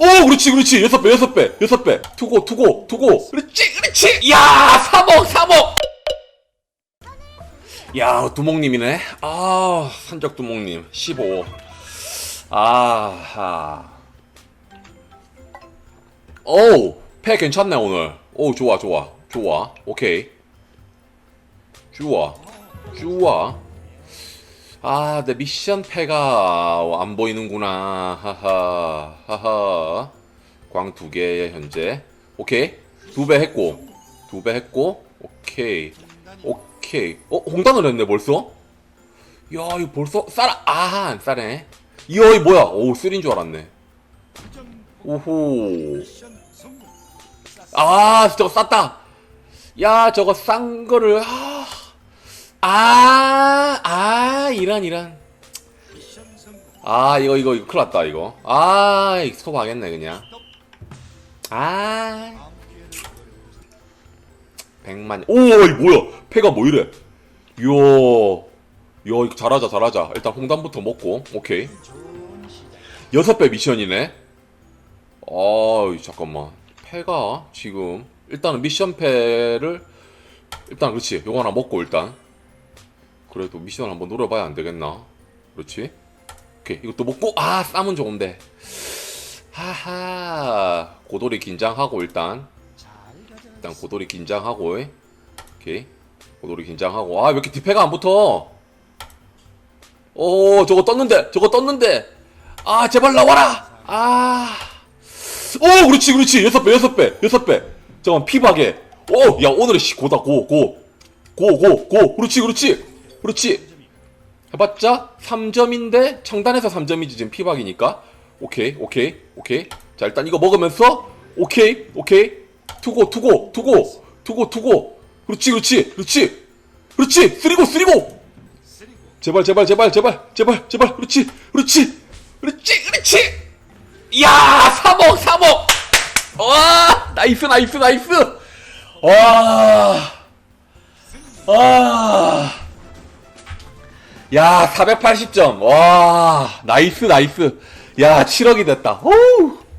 오 그렇지 그렇지. 여섯 배 여섯 배 여섯 배. 투고 투고 투고. 그렇지 그렇지. 야 3억 3억. 야 두목님이네. 아 산적 두목님. 15 아하. 오패 괜찮네 오늘. 오 좋아 좋아 좋아. 오케이. 좋아 좋아 아, 내 미션 패가 안 보이는구나. 하하, 하하. 광 두 개, 현재. 오케이. 두 배 했고. 두 배 했고. 오케이. 오케이. 어, 홍단을 했네, 벌써? 야, 이거 벌써, 싸라. 아, 안 싸네. 이야, 이 뭐야. 오, 쓰린 줄 알았네. 오호. 아, 저거 쌌다. 야, 저거 싼 거를, 아. 아, 아, 이란, 이란. 아, 이거, 이거, 이거, 큰일 났다, 이거. 아, 스톱 하겠네, 그냥. 아. 100만. 오, 이 뭐야? 패가 뭐 이래? 이야. 이야, 이거 잘하자, 잘하자. 일단 홍단부터 먹고, 오케이. 여섯 배 미션이네. 아, 잠깐만. 패가 지금, 일단은 미션 패를, 일단 그렇지. 요거 하나 먹고, 일단. 그래도 미션 한번 노려봐야 안 되겠나? 그렇지? 오케이 이것도 먹고 아 쌈은 좋은데. 하하 고돌이 긴장하고 일단. 일단 고돌이 긴장하고 오케이. 고돌이 긴장하고. 아 왜 이렇게 디페가 안 붙어? 오 저거 떴는데 저거 떴는데. 아 제발 나와라! 아오 그렇지 그렇지. 여섯 배 여섯 배 여섯 배. 잠깐 피박에. 오야 오늘의 시 고다 고 고. 고 고 고. 그렇지 그렇지 그렇지. 해봤자 3점인데 청단에서 3점이지 지금 피박이니까. 오케이 오케이 오케이. 자 일단 이거 먹으면서 오케이 오케이. 투고 투고 투고 투고 투고. 그렇지 그렇지 그렇지. 그렇지. 쓰리고 쓰리고. 제발 제발 제발 제발 제발 제발. 그렇지 그렇지. 그렇지 그렇지. 야 3억 3억. 와 나이스 나이스 나이스. 와 아. 야, 480점. 와, 나이스, 나이스. 야, 7억이 됐다. 오!